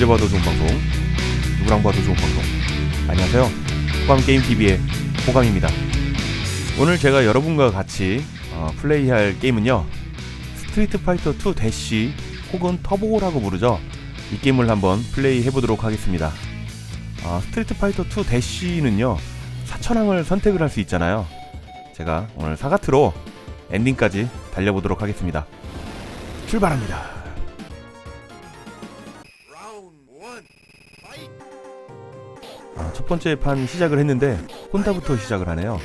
언제 봐도 좋은 방송, 누구랑 봐도 좋은 방송. 안녕하세요. 호감 게임 TV의 호감입니다. 오늘 제가 여러분과 같이 어, 플레이할 게임은요. 스트리트 파이터 2 대시 혹은 터보라고 부르죠. 이 게임을 한번 플레이 해 보도록 하겠습니다. 어, 스트리트 파이터 2 대시는요. 사천왕을 선택을 할 수 있잖아요. 제가 오늘 사가트로 엔딩까지 달려보도록 하겠습니다. 출발합니다. 첫 번째 판 시작을 했는데 혼다부터 시작을 하네요.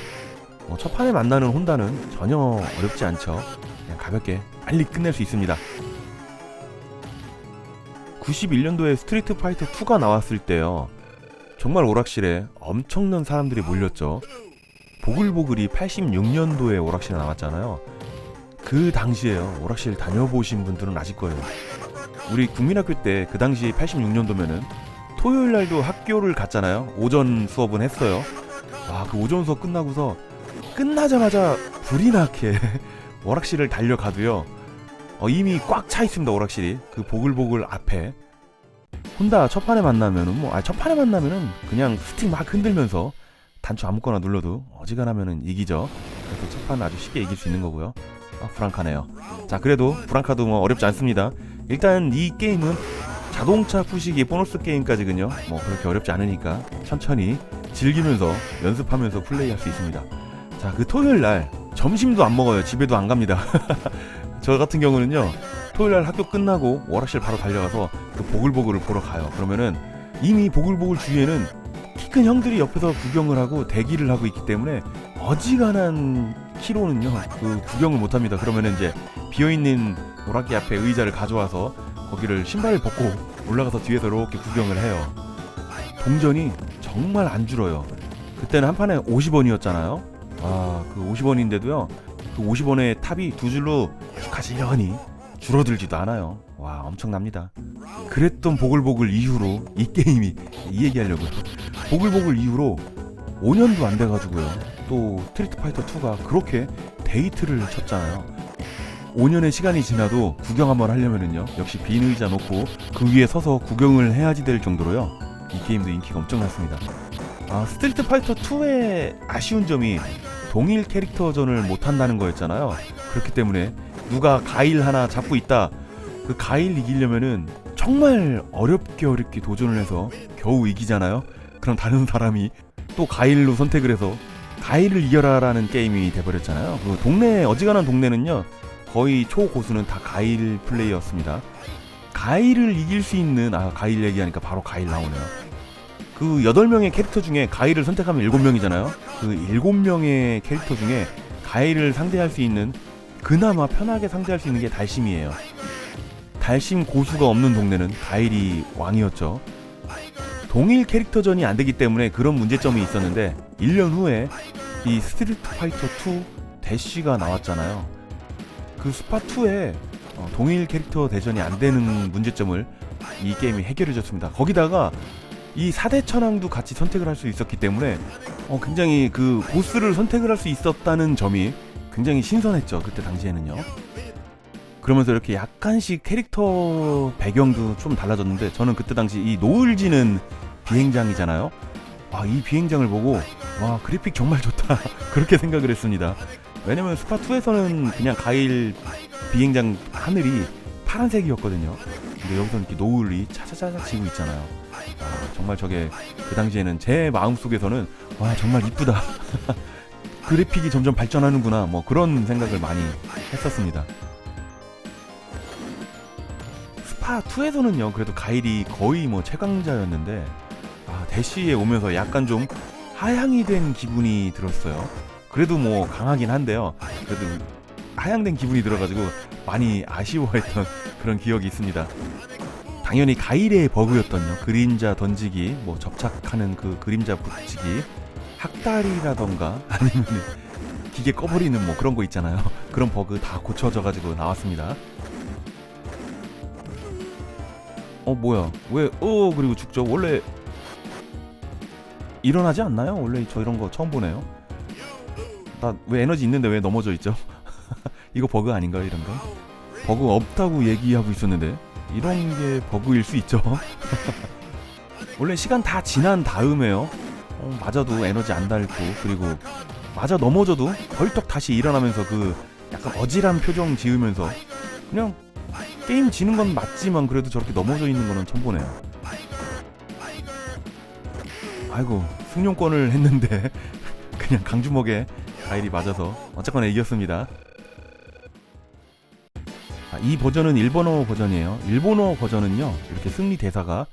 어, 첫 판에 만나는 혼다는 전혀 어렵지 않죠. 그냥 가볍게 빨리 끝낼 수 있습니다. 91년도에 스트리트 파이터 2가 나왔을 때요. 정말 오락실에 엄청난 사람들이 몰렸죠. 보글보글이 86년도에 오락실에 나왔잖아요. 그 당시에요. 오락실 다녀보신 분들은 아실 거예요. 우리 국민학교 때 그 당시 86년도면은 토요일 날도 학교를 갔잖아요. 오전 수업은 했어요. 와, 그 오전 수업 끝나고서 끝나자마자 불이 나게 오락실을 달려가도요. 어, 이미 꽉 차 있습니다. 오락실이. 그 보글보글 앞에. 혼다 첫 판에 만나면은 뭐, 아, 첫 판에 만나면은 그냥 스틱 막 흔들면서 단추 아무거나 눌러도 어지간하면은 이기죠. 그래서 첫 판 아주 쉽게 이길 수 있는 거고요. 아, 브랑카네요. 자, 그래도 브랑카도 뭐 어렵지 않습니다. 일단 이 게임은 자동차 푸시기 보너스 게임까지는요. 뭐 그렇게 어렵지 않으니까 천천히 즐기면서 연습하면서 플레이할 수 있습니다. 자, 그 토요일 날 점심도 안 먹어요. 집에도 안 갑니다. 저 같은 경우는요. 토요일 날 학교 끝나고 워락실 바로 달려가서 그 보글보글을 보러 가요. 그러면은 이미 보글보글 주위에는 키 큰 형들이 옆에서 구경을 하고 대기를 하고 있기 때문에 어지간한 키로는요 그 구경을 못 합니다. 그러면은 이제 비어 있는 오락기 앞에 의자를 가져와서 거기를 신발을 벗고 올라가서 뒤에서 이렇게 구경을 해요. 동전이 정말 안 줄어요. 그때는 한 판에 50원이었잖아요. 아, 그 50원인데도요. 그 50원의 탑이 두 줄로 가지런히 줄어들지도 않아요. 와, 엄청납니다. 그랬던 보글보글 이후로 이 게임이 이 얘기하려고요. 보글보글 이후로 5년도 안 돼가지고요. 또 스트리트 파이터 2가 그렇게 데이트를 쳤잖아요. 5년의 시간이 지나도 구경 한번 하려면은요 역시 빈 의자 놓고 그 위에 서서 구경을 해야지 될 정도로요 이 게임도 인기가 엄청났습니다. 아 스트리트 파이터 2의 아쉬운 점이 동일 캐릭터전을 못한다는 거였잖아요. 그렇기 때문에 누가 가일 하나 잡고 있다 그 가일 이기려면은 정말 어렵게 어렵게 도전을 해서 겨우 이기잖아요. 그럼 다른 사람이 또 가일로 선택을 해서 가일을 이겨라라는 게임이 돼버렸잖아요. 그 동네 어지간한 동네는요 거의 초고수는 다 가일 플레이였습니다. 가일을 이길 수 있는 아 가일 얘기하니까 바로 가일 나오네요. 그 8명의 캐릭터 중에 가일을 선택하면 7명이잖아요. 그 7명의 캐릭터 중에 가일을 상대할 수 있는 그나마 편하게 상대할 수 있는 게 달심이에요. 달심 고수가 없는 동네는 가일이 왕이었죠. 동일 캐릭터전이 안 되기 때문에 그런 문제점이 있었는데 1년 후에 이 스트리트 파이터 2 대쉬가 나왔잖아요. 그 스파 2에 어, 동일 캐릭터 대전이 안 되는 문제점을 이 게임이 해결해 줬습니다. 거기다가 이 4대 천왕도 같이 선택을 할 수 있었기 때문에 어, 굉장히 그 보스를 선택을 할 수 있었다는 점이 굉장히 신선했죠. 그때 당시에는요. 그러면서 이렇게 약간씩 캐릭터 배경도 좀 달라졌는데 저는 그때 당시 이 노을 지는 비행장이잖아요. 와, 이 비행장을 보고 와, 그래픽 정말 좋다. 그렇게 생각을 했습니다. 왜냐면 스파 2에서는 그냥 가일 비행장 하늘이 파란색이었거든요. 근데 여기서는 이렇게 노을이 차차차차 지고 있잖아요. 아, 정말 저게 그 당시에는 제 마음 속에서는 와 정말 이쁘다. 그래픽이 점점 발전하는구나. 뭐 그런 생각을 많이 했었습니다. 스파 2에서는요 그래도 가일이 거의 뭐 최강자였는데 아, 대시에 오면서 약간 좀 하향이 된 기분이 들었어요. 그래도 뭐 강하긴 한데요. 그래도 하향된 기분이 들어가지고 많이 아쉬워했던 그런 기억이 있습니다. 당연히 가일의 버그였던요. 그림자 던지기, 뭐 접착하는 그 그림자 붙이기, 학다리라던가 아니면 기계 꺼버리는 뭐 그런 거 있잖아요. 그런 버그 다 고쳐져가지고 나왔습니다. 어 뭐야? 왜? 어 그리고 죽죠. 원래 일어나지 않나요? 원래 저 이런 거 처음 보네요. 나 왜 에너지 있는데 왜 넘어져 있죠? 이거 버그 아닌가요 이런 거? 버그 없다고 얘기하고 있었는데 이런 게 버그일 수 있죠. 원래 시간 다 지난 다음에요. 어, 맞아도 에너지 안 닳고 그리고 맞아 넘어져도 벌떡 다시 일어나면서 그 약간 어질한 표정 지으면서 그냥 게임 지는 건 맞지만 그래도 저렇게 넘어져 있는 거는 처음 보네요. 아이고 승용권을 했는데 그냥 강주먹에 가일이 맞아서 어쨌거나 이겼습니다. 아, 이 버전은 일본어 버전이에요. 일본어 버전은요 이렇게 승리 대사가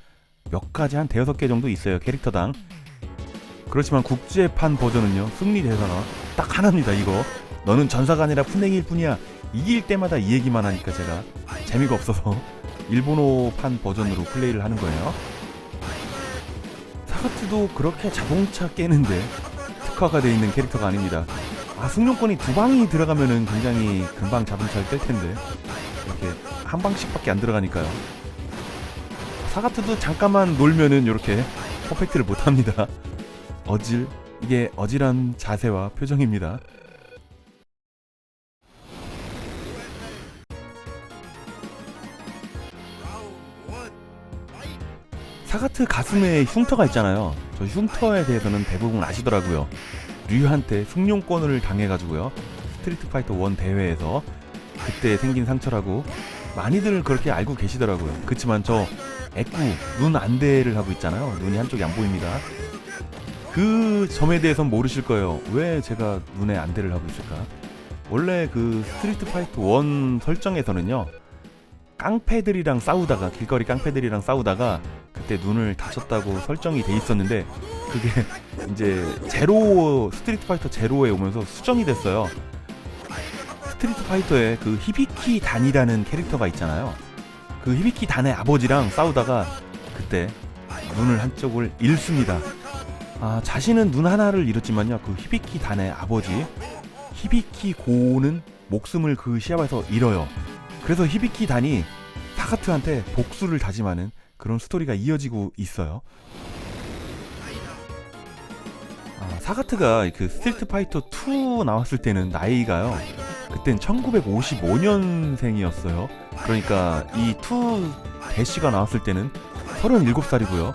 몇 가지 한 대여섯 개 정도 있어요 캐릭터당. 그렇지만 국제판 버전은요 승리 대사가 딱 하나입니다 이거. 너는 전사가 아니라 풋냉이일 뿐이야. 이길 때마다 이 얘기만 하니까 제가 재미가 없어서 일본어판 버전으로 플레이를 하는 거예요. 사가트도 그렇게 자동차 깨는데 특화가 되어 있는 캐릭터가 아닙니다. 아 승용권이 두 방이 들어가면은 굉장히 금방 자동차를 뗄 텐데 이렇게 한 방씩밖에 안 들어가니까요. 사가트도 잠깐만 놀면은 이렇게 퍼펙트를 못 합니다. 어질 이게 어질한 자세와 표정입니다. 사가트 가슴에 흉터가 있잖아요. 저 흉터에 대해서는 대부분 아시더라고요. 류한테 승용권을 당해가지고요. 스트리트 파이터 1 대회에서 그때 생긴 상처라고 많이들 그렇게 알고 계시더라고요. 그치만 저 애꾸 눈 안대를 하고 있잖아요. 눈이 한쪽이 안 보입니다. 그 점에 대해선 모르실 거예요. 왜 제가 눈에 안대를 하고 있을까? 원래 그 스트리트 파이터 1 설정에서는요. 깡패들이랑 싸우다가 길거리 깡패들이랑 싸우다가 그 때 눈을 다쳤다고 설정이 돼 있었는데 그게 이제 제로 스트리트 파이터 제로에 오면서 수정이 됐어요. 스트리트 파이터에 그 히비키 단이라는 캐릭터가 있잖아요. 그 히비키 단의 아버지랑 싸우다가 그때 눈을 한쪽을 잃습니다. 아, 자신은 눈 하나를 잃었지만요. 그 히비키 단의 아버지 히비키 고는 목숨을 그 시합에서 잃어요. 그래서 히비키 단이 사가트한테 복수를 다짐하는 그런 스토리가 이어지고 있어요. 아, 사가트가 그 스트리트 파이터 2 나왔을 때는 나이가요. 그땐 1955년생이었어요. 그러니까 이2 대시가 나왔을 때는 37살이고요.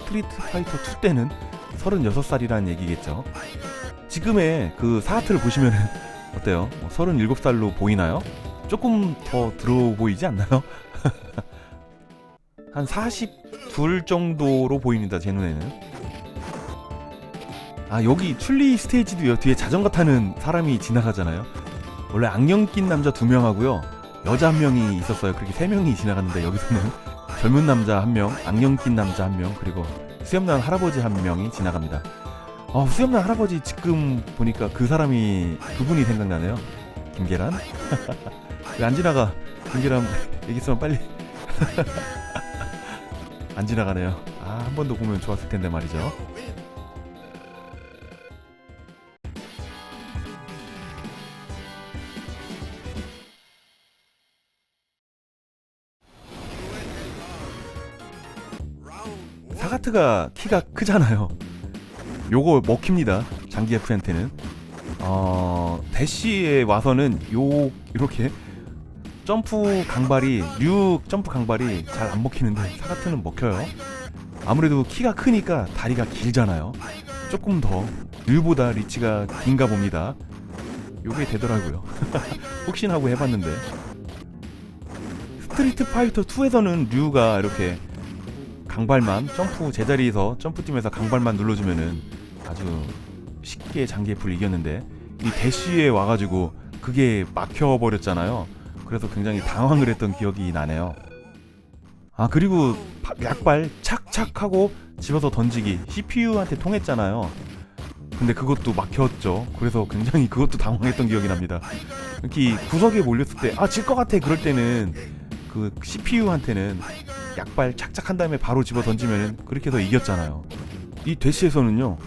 스트리트 파이터 2 때는 36살이라는 얘기겠죠. 지금의 그 사가트를 보시면은 어때요? 뭐 37살로 보이나요? 조금 더 들어 보이지 않나요? 한 42 정도로 보입니다, 제 눈에는. 아, 여기 출리 스테이지도요, 뒤에 자전거 타는 사람이 지나가잖아요. 원래 안경 낀 남자 두 명하고요, 여자 한 명이 있었어요. 그렇게 세 명이 지나갔는데, 여기서는 젊은 남자 한 명, 안경 낀 남자 한 명, 그리고 수염난 할아버지 한 명이 지나갑니다. 어, 수염난 할아버지 지금 보니까 그 사람이 그분이 생각나네요. 김계란? 왜 안 지나가? 김계란 얘기 있으면 빨리 안 지나가네요. 아, 한 번 더 보면 좋았을 텐데 말이죠. 사가트가 키가 크잖아요. 요거 먹힙니다. 장기 F한테는. 어, 대시에 와서는 요 이렇게 점프 강발이 류 점프 강발이 잘 안 먹히는데 사가트는 먹혀요. 아무래도 키가 크니까 다리가 길잖아요. 조금 더 류보다 리치가 긴가 봅니다. 요게 되더라고요. 혹시나 하고 해봤는데 스트리트 파이터 2에서는 류가 이렇게 강발만 점프 제자리에서 점프 뛰면서 강발만 눌러주면은 아주 쉽게 장기애플 이겼는데 이 대시에 와가지고 그게 막혀버렸잖아요. 그래서 굉장히 당황을 했던 기억이 나네요. 아 그리고 바- 약발 착착하고 집어서 던지기 CPU한테 통했잖아요. 근데 그것도 막혔죠. 그래서 굉장히 그것도 당황했던 기억이 납니다. 특히 구석에 몰렸을 때 아 질 것 같아 그럴 때는 그 CPU한테는 약발 착착한 다음에 바로 집어 던지면은 그렇게 해서 이겼잖아요. 이 대시에서는요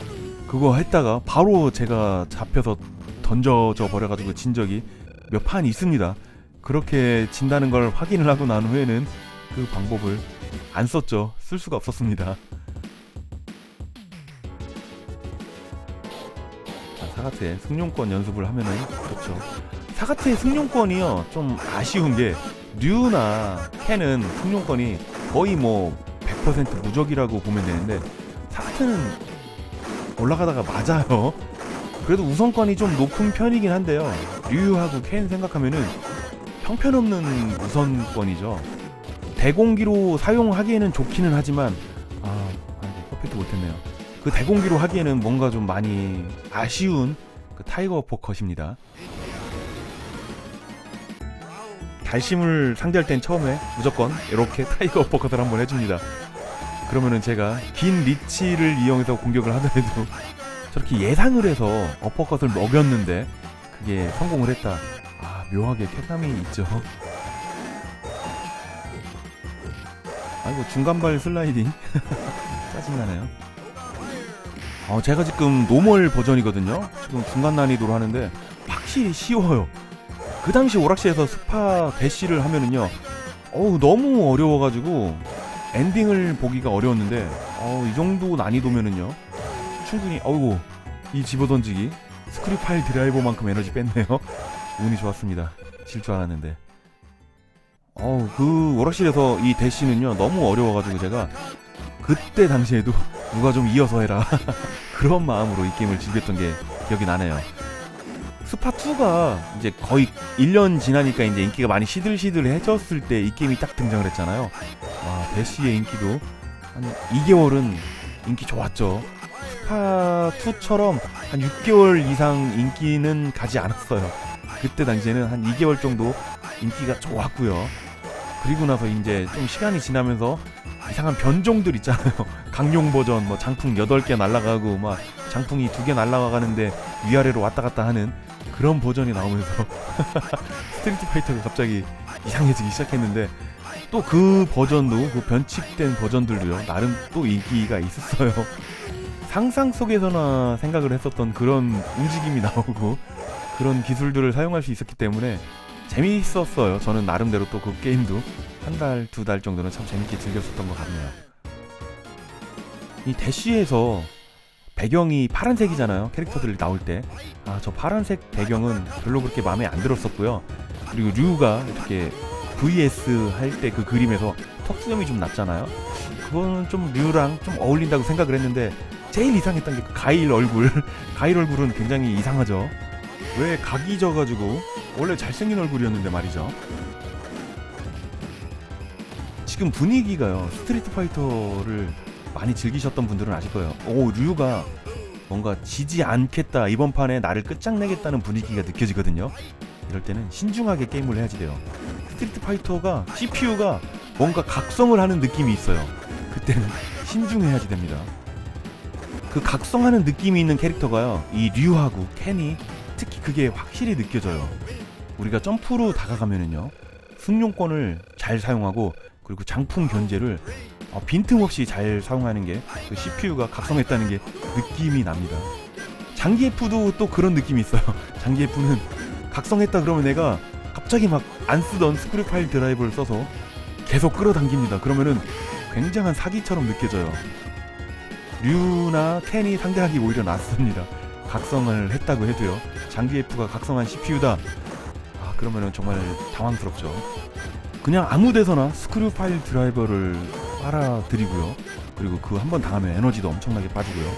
그거 했다가 바로 제가 잡혀서 던져져 버려가지고 진 적이 몇 판 있습니다. 그렇게 진다는 걸 확인을 하고 난 후에는 그 방법을 안 썼죠. 쓸 수가 없었습니다. 자, 사가트의 승용권 연습을 하면은 그렇죠. 사가트의 승용권이요 좀 아쉬운 게 뉴나 캔은 승용권이 거의 뭐 100% 무적이라고 보면 되는데 사트는 올라가다가 맞아요. 그래도 우선권이 좀 높은 편이긴 한데요. 류하고 캔 생각하면은 형편없는 우선권이죠. 대공기로 사용하기에는 좋기는 하지만 아, 아이고 퍼펙트 못했네요. 그 대공기로 하기에는 뭔가 좀 많이 아쉬운 그 타이거 포컷입니다. 달심을 상대할 땐 처음에 무조건 이렇게 타이거 어퍼컷을 한번 해줍니다. 그러면은 제가 긴 리치를 이용해서 공격을 하더라도 저렇게 예상을 해서 어퍼컷을 먹였는데 그게 성공을 했다. 아 묘하게 쾌감이 있죠. 아이고 중간발 슬라이딩 짜증나네요. 어, 제가 지금 노멀 버전이거든요. 지금 중간 난이도로 하는데 확실히 쉬워요. 그 당시 오락실에서 스파 대시를 하면은요, 어우 너무 어려워가지고 엔딩을 보기가 어려웠는데, 어이 정도 난이도면은요, 충분히 어이구 이 집어던지기 스크류 파일 드라이버만큼 에너지 뺐네요. 운이 좋았습니다. 질 줄 알았는데. 어우 그 오락실에서 이 대시는요 너무 어려워가지고 제가 그때 당시에도 누가 좀 이어서 해라 그런 마음으로 이 게임을 즐겼던 게 기억이 나네요. 스파2가 이제 거의 1년 지나니까 이제 인기가 많이 시들시들해졌을 때 이 게임이 딱 등장을 했잖아요. 와, 대시의 인기도 한 2개월은 인기 좋았죠. 스파2처럼 한 6개월 이상 인기는 가지 않았어요. 그때 당시에는 한 2개월 정도 인기가 좋았고요. 그리고 나서 이제 좀 시간이 지나면서 이상한 변종들 있잖아요. 강용 버전, 뭐 장풍 8개 날라가고 막 장풍이 2개 날라가는데 위아래로 왔다 갔다 하는 그런 버전이 나오면서 스트리트 파이터가 갑자기 이상해지기 시작했는데 또 그 버전도 그 변칙된 버전들도요 나름 또 인기가 있었어요 상상 속에서나 생각을 했었던 그런 움직임이 나오고 그런 기술들을 사용할 수 있었기 때문에 재미있었어요 저는 나름대로 또 그 게임도 한 달 두 달 정도는 참 재밌게 즐겼었던 것 같네요 이 대시에서 배경이 파란색이잖아요. 캐릭터들이 나올 때. 아, 저 파란색 배경은 별로 그렇게 마음에 안 들었었고요. 그리고 류가 이렇게 VS 할 때 그 그림에서 턱수염이 좀 났잖아요. 그거는 좀 류랑 좀 어울린다고 생각을 했는데 제일 이상했던 게그 가일 얼굴. 가일 얼굴은 굉장히 이상하죠. 왜 각이 져가지고 원래 잘생긴 얼굴이었는데 말이죠. 지금 분위기가요. 스트리트 파이터를 많이 즐기셨던 분들은 아실 거예요. 오 류가 뭔가 지지 않겠다 이번 판에 나를 끝장내겠다는 분위기가 느껴지거든요. 이럴 때는 신중하게 게임을 해야지 돼요. 스트리트 파이터가 CPU가 뭔가 각성을 하는 느낌이 있어요. 그때는 신중해야지 됩니다. 그 각성하는 느낌이 있는 캐릭터가요. 이 류하고 켄이 특히 그게 확실히 느껴져요. 우리가 점프로 다가가면은요. 승용권을 잘 사용하고 그리고 장풍 견제를 어, 빈틈없이 잘 사용하는 게 그 CPU가 각성했다는 게 느낌이 납니다. 장기 F도 또 그런 느낌이 있어요. 장기 F는 각성했다 그러면 내가 갑자기 막 안 쓰던 스크류 파일 드라이브를 써서 계속 끌어당깁니다. 그러면은 굉장한 사기처럼 느껴져요. 류나 켄이 상대하기 오히려 낫습니다. 각성을 했다고 해도요. 장기 F가 각성한 CPU다. 아 그러면은 정말 당황스럽죠. 그냥 아무 데서나 스크류 파일 드라이버를 빨아들이고요. 그리고 그 한 번 당하면 에너지도 엄청나게 빠지고요.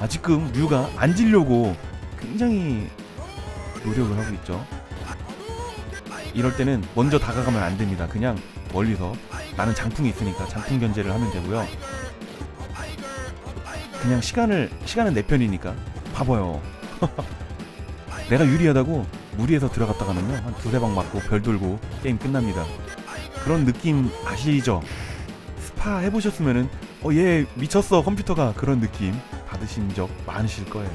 아 지금 류가 안 지려고 굉장히 노력을 하고 있죠. 이럴 때는 먼저 다가가면 안 됩니다. 그냥 멀리서 나는 장풍이 있으니까 장풍 견제를 하면 되고요. 그냥 시간을 시간은 내 편이니까 봐봐요. 내가 유리하다고 무리해서 들어갔다가는요 한 두세 방 맞고 별 돌고 게임 끝납니다. 그런 느낌 아시죠? 스파 해보셨으면은 어 얘 미쳤어 컴퓨터가 그런 느낌 받으신 적 많으실 거예요.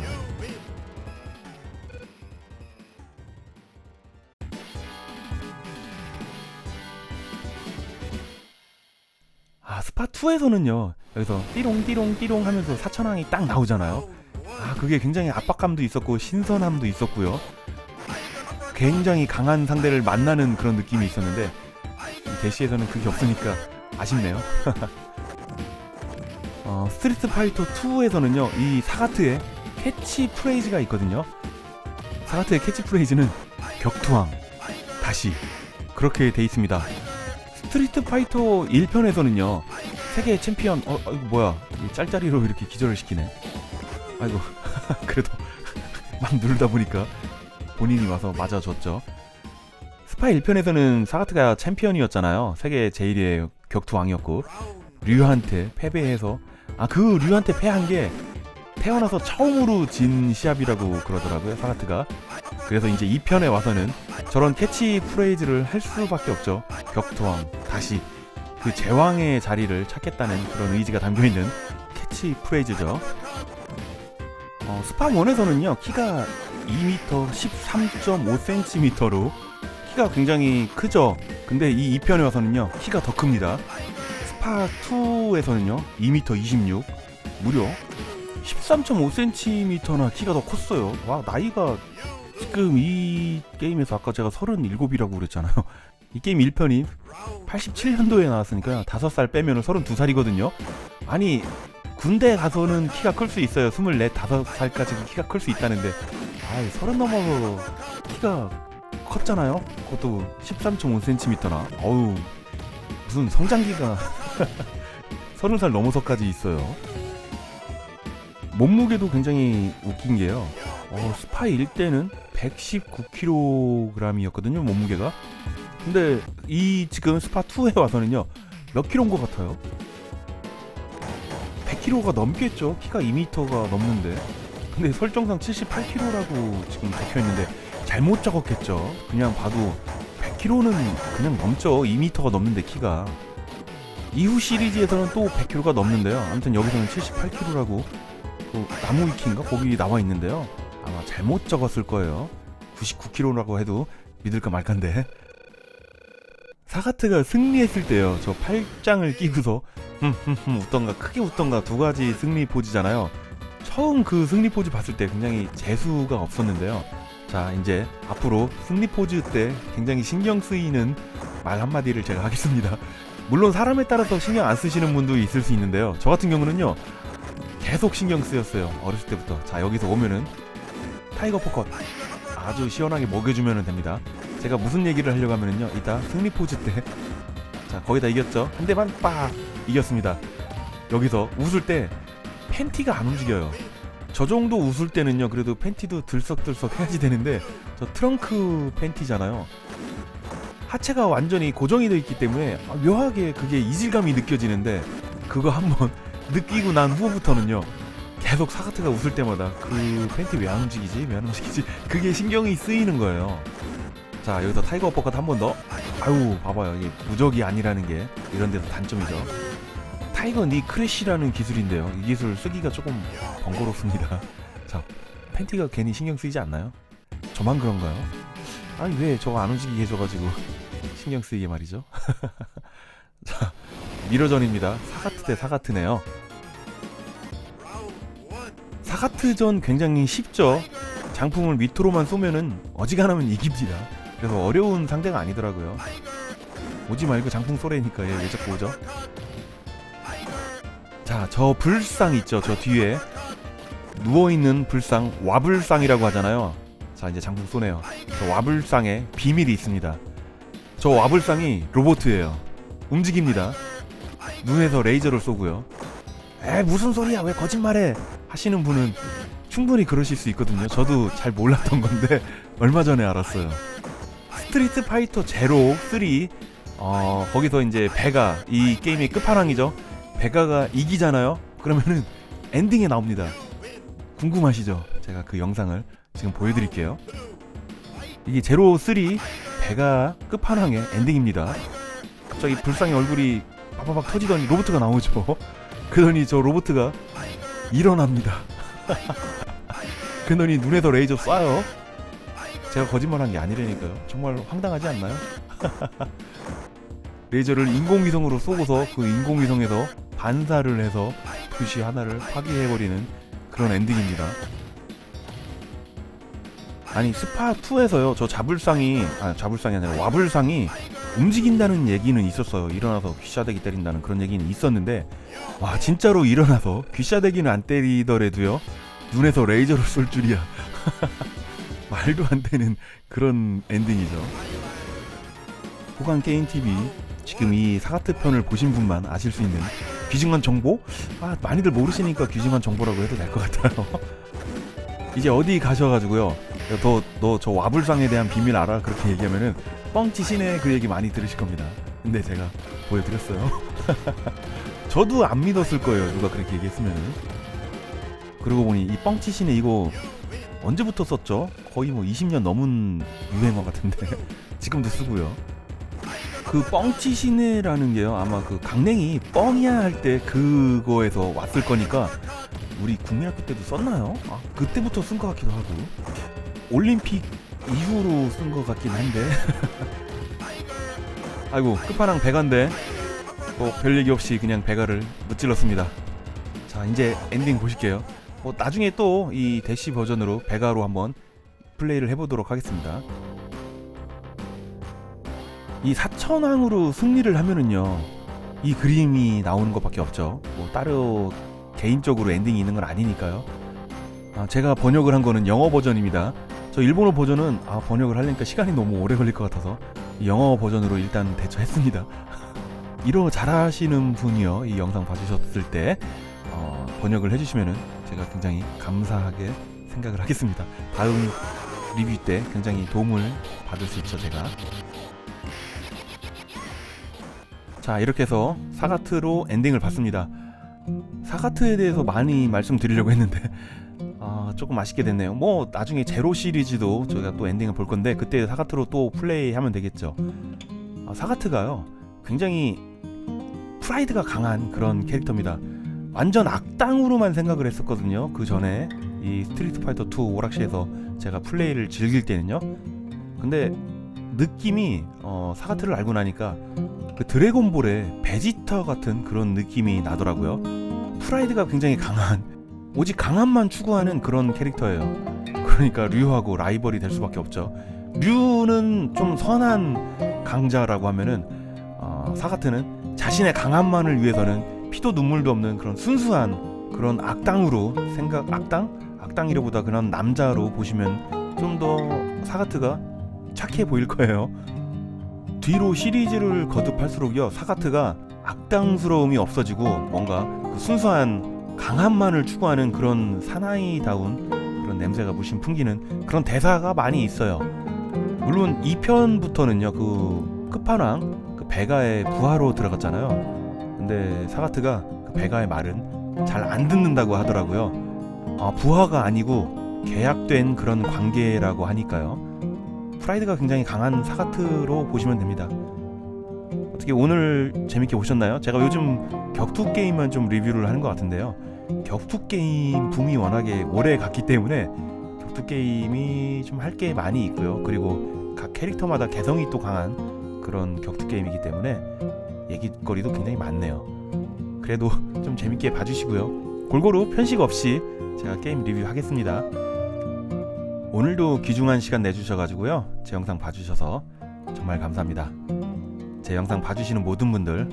아 스파 2에서는요 여기서 띠롱 띠롱 띠롱 하면서 사천왕이 딱 나오잖아요. 아 그게 굉장히 압박감도 있었고 신선함도 있었고요. 굉장히 강한 상대를 만나는 그런 느낌이 있었는데 이 대시에서는 그게 없으니까 아쉽네요. 어, 스트리트 파이터 2에서는요 이 사가트의 캐치 프레이즈가 있거든요. 사가트의 캐치 프레이즈는 격투왕 다시 그렇게 돼 있습니다. 스트리트 파이터 1편에서는요 세계 챔피언 어 아이고 뭐야 이 짤짤이로 이렇게 기절을 시키네. 아이고 그래도 막 누르다 보니까 본인이 와서 맞아줬죠. 스파 1편에서는 사가트가 챔피언이었잖아요. 세계 제1의 격투왕이었고 류한테 패배해서 아 그 류한테 패한 게 태어나서 처음으로 진 시합이라고 그러더라고요 사가트가 그래서 이제 2편에 와서는 저런 캐치 프레이즈를 할 수밖에 없죠 격투왕 다시 그 제왕의 자리를 찾겠다는 그런 의지가 담겨 있는 캐치 프레이즈죠 어, 스파 1에서는요 키가 2m 13.5cm로 키가 굉장히 크죠 근데 이 2편에 와서는요 키가 더 큽니다 스파 2에서는요 2m 26 무려 13.5cm나 키가 더 컸어요. 와 나이가 지금 이 게임에서 아까 제가 37이라고 그랬잖아요. 이 게임 1편이 87년도에 나왔으니까 5살 빼면 32살이거든요. 아니 군대 가서는 키가 클 수 있어요. 24, 5살까지 키가 클 수 있다는데 아이 서른 넘어서 키가 컸잖아요. 그것도 13.5cm나. 어우 무슨 성장기가 30살 넘어서까지 있어요. 몸무게도 굉장히 웃긴 게요. 어, 스파일 때는 119kg이었거든요, 몸무게가. 근데 이 지금 스파 2에 와서는요, 몇 킬로인 것 같아요? 100kg가 넘겠죠. 키가 2m가 넘는데. 근데 설정상 78kg라고 지금 적혀 있는데 잘못 적었겠죠. 그냥 봐도 100kg는 그냥 넘죠. 2m가 넘는데 키가. 이후 시리즈에서는 또 100kg가 넘는데요. 아무튼 여기서는 78kg라고 그 나무 위키인가 거기 나와 있는데요. 아마 잘못 적었을 거예요. 99kg라고 해도 믿을까 말까인데. 사가트가 승리했을 때요. 저 팔짱을 끼고서 웃던가 크게 웃던가 두 가지 승리 포즈잖아요. 처음 그 승리 포즈 봤을 때 굉장히 재수가 없었는데요. 자 이제 앞으로 승리 포즈 때 굉장히 신경 쓰이는 말 한마디를 제가 하겠습니다. 물론 사람에 따라서 신경 안 쓰시는 분도 있을 수 있는데요. 저 같은 경우는요. 계속 신경 쓰였어요. 어렸을 때부터. 자, 여기서 오면은 타이거 포컷 아주 시원하게 먹여주면 됩니다. 제가 무슨 얘기를 하려고 하면은요. 이따 승리 포즈 때. 자, 거의 다 이겼죠? 한 대만 빡! 이겼습니다. 여기서 웃을 때 팬티가 안 움직여요. 저 정도 웃을 때는요. 그래도 팬티도 들썩들썩 해야지 되는데 저 트렁크 팬티잖아요. 하체가 완전히 고정이 되어 있기 때문에 아, 묘하게 그게 이질감이 느껴지는데 그거 한번 느끼고 난 후부터는요 계속 사가트가 웃을 때마다 그 팬티 왜 안 움직이지 왜 안 움직이지 그게 신경이 쓰이는 거예요 자 여기서 타이거 어퍼컷 한 번 더 아유 봐봐요 이게 무적이 아니라는 게 이런 데서 단점이죠 타이거 니 크래쉬라는 기술인데요. 이 기술 쓰기가 조금 번거롭습니다. 자 팬티가 괜히 신경 쓰이지 않나요? 저만 그런가요? 아니 왜 저거 안 움직이게 해줘가지고 신경 쓰이게 말이죠? 자 미러전입니다. 사가트 대 사가트네요. 사가트전 굉장히 쉽죠? 장풍을 밑으로만 쏘면은 어지간하면 이깁니다. 그래서 어려운 상대가 아니더라고요. 오지 말고 장풍 쏘래니까 얘왜 자꾸 오죠 자 저 불상 있죠 저 뒤에. 누워있는 불상 와불상이라고 하잖아요. 자 이제 장풍 쏘네요. 저 와불상에 비밀이 있습니다. 저 와불상이 로보트예요. 움직입니다. 눈에서 레이저를 쏘고요. 에 무슨 소리야? 왜 거짓말해? 하시는 분은 충분히 그러실 수 있거든요. 저도 잘 몰랐던 건데 얼마 전에 알았어요. 스트리트 파이터 제로 3 어, 거기서 이제 베가 이 게임의 끝판왕이죠. 베가가 이기잖아요. 그러면은 엔딩에 나옵니다. 궁금하시죠? 제가 그 영상을 지금 보여드릴게요. 이게 제로 3 베가 끝판왕의 엔딩입니다. 갑자기 불쌍히 얼굴이 빠바박 터지더니 로봇가 나오죠. 그러더니 저 로봇가 일어납니다. 그러더니 눈에서 레이저 쏴요. 제가 거짓말한 게 아니라니까요. 정말 황당하지 않나요? 레이저를 인공위성으로 쏘고서 그 인공위성에서 반사를 해서 표시 하나를 파괴해버리는 그런 엔딩입니다. 아니 스파 2에서요 저 자불상이 아 자불상이 아니라 와불상이 움직인다는 얘기는 있었어요. 일어나서 귀샤대기 때린다는 그런 얘기는 있었는데 와 진짜로 일어나서 귀샤대기는 안 때리더라도요 눈에서 레이저를 쏠 줄이야 말도 안 되는 그런 엔딩이죠. 호간 게임 TV 지금 이 사가트 편을 보신 분만 아실 수 있는 귀중한 정보? 아 많이들 모르시니까 귀중한 정보라고 해도 될 것 같아요. 이제 어디 가셔가지고요. 너너저 와불상에 대한 비밀 알아? 그렇게 얘기하면은 뻥치시네 그 얘기 많이 들으실 겁니다. 근데 제가 보여드렸어요. 저도 안 믿었을 거예요. 누가 그렇게 얘기했으면은. 그러고 보니 이 뻥치시네 이거 언제부터 썼죠? 거의 뭐 20년 넘은 유행어 같은데 지금도 쓰고요. 그 뻥치시네라는 게요. 아마 그 강냉이 뻥이야 할 때 그거에서 왔을 거니까 우리 국민학교 때도 썼나요? 아, 그때부터 쓴 것 같기도 하고. 올림픽 이후로 쓴 것 같긴 한데. 아이고 끝판왕 배가인데 뭐별 얘기 없이 그냥 배가를 무찔렀습니다. 자 이제 엔딩 보실게요. 뭐 나중에 또 이 대시 버전으로 배가로 한번 플레이를 해보도록 하겠습니다 이 사천왕으로 승리를 하면은요 이 그림이 나오는 것밖에 없죠. 뭐 따로 개인적으로 엔딩이 있는 건 아니니까요. 아, 제가 번역을 한 거는 영어 버전입니다. 저 일본어 버전은 아, 번역을 하려니까 시간이 너무 오래 걸릴 것 같아서 이 영어 버전으로 일단 대처했습니다. 이런 잘하시는 분이요 이 영상 봐주셨을 때 어, 번역을 해주시면은 제가 굉장히 감사하게 생각을 하겠습니다. 다음 리뷰 때 굉장히 도움을 받을 수 있죠 제가 자 이렇게 해서 사가트로 엔딩을 봤습니다. 사가트에 대해서 많이 말씀드리려고 했는데 아 조금 아쉽게 됐네요. 뭐 나중에 제로 시리즈도 저희가 또 엔딩을 볼 건데 그때 사가트로 또 플레이하면 되겠죠. 아, 사가트가요 굉장히 프라이드가 강한 그런 캐릭터입니다. 완전 악당으로만 생각을 했었거든요. 그 전에 이 스트리트 파이터 2 오락실에서 제가 플레이를 즐길 때는요. 근데 느낌이 어, 사가트를 알고 나니까 그 드래곤볼의 베지터 같은 그런 느낌이 나더라고요. 프라이드가 굉장히 강한, 오직 강함만 추구하는 그런 캐릭터예요. 그러니까 류하고 라이벌이 될 수밖에 없죠. 류는 좀 선한 강자라고 하면은 어, 사가트는 자신의 강함만을 위해서는 피도 눈물도 없는 그런 순수한 그런 악당으로 생각 악당 악당이라보다 그런 남자로 보시면 좀 더 사가트가 착해 보일 거예요. 뒤로 시리즈를 거듭할수록요 사가트가 악당스러움이 없어지고 뭔가 그 순수한 강함만을 추구하는 그런 사나이다운 그런 냄새가 무심 풍기는 그런 대사가 많이 있어요. 물론 2편부터는요 그 끝판왕 그 베가의 부하로 들어갔잖아요. 근데 사가트가 그 베가의 말은 잘 안 듣는다고 하더라고요. 아, 부하가 아니고 계약된 그런 관계라고 하니까요. 프라이드가 굉장히 강한 사가트로 보시면 됩니다. 어떻게 오늘 재밌게 보셨나요? 제가 요즘 격투 게임만 좀 리뷰를 하는 것 같은데요. 격투 게임 붐이 워낙에 오래 갔기 때문에 격투 게임이 좀 할 게 많이 있고요. 그리고 각 캐릭터마다 개성이 또 강한 그런 격투 게임이기 때문에 얘기거리도 굉장히 많네요. 그래도 좀 재밌게 봐주시고요. 골고루 편식 없이 제가 게임 리뷰하겠습니다. 오늘도 귀중한 시간 내주셔가지고요. 제 영상 봐주셔서 정말 감사합니다. 제 영상 봐주시는 모든 분들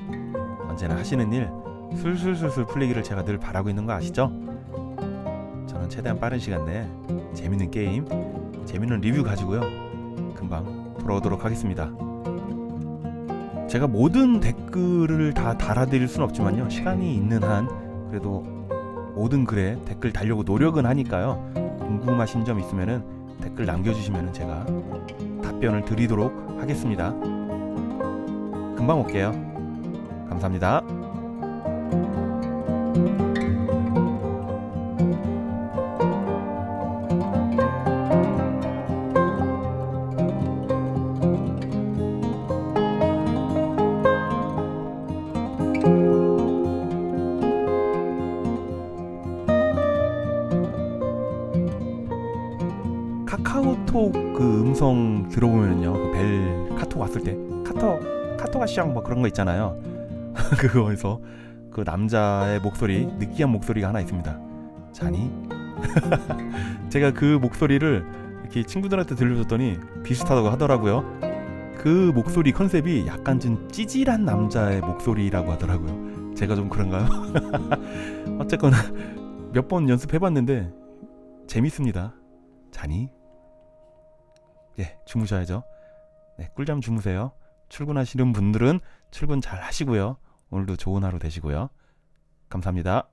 언제나 하시는 일 술술술술 풀리기를 제가 늘 바라고 있는 거 아시죠? 저는 최대한 빠른 시간 내에 재밌는 게임, 재밌는 리뷰 가지고요. 금방 돌아오도록 하겠습니다. 제가 모든 댓글을 다 달아드릴 순 없지만요. 시간이 있는 한 그래도 모든 글에 댓글 달려고 노력은 하니까요. 궁금하신 점 있으면은 댓글 남겨주시면 제가 답변을 드리도록 하겠습니다. 금방 올게요. 감사합니다. 카카오톡 그 음성 들어보면요 그 벨 카톡 왔을 때 카톡 카톡 아시앙 뭐 그런 거 있잖아요. 그거에서 그 남자의 목소리 느끼한 목소리가 하나 있습니다. 자니? 제가 그 목소리를 이렇게 친구들한테 들려줬더니 비슷하다고 하더라고요. 그 목소리 컨셉이 약간 좀 찌질한 남자의 목소리라고 하더라고요. 제가 좀 그런가요? 어쨌거나 몇 번 연습해봤는데 재밌습니다. 자니? 예, 주무셔야죠. 네, 꿀잠 주무세요. 출근하시는 분들은 출근 잘 하시고요. 오늘도 좋은 하루 되시고요. 감사합니다.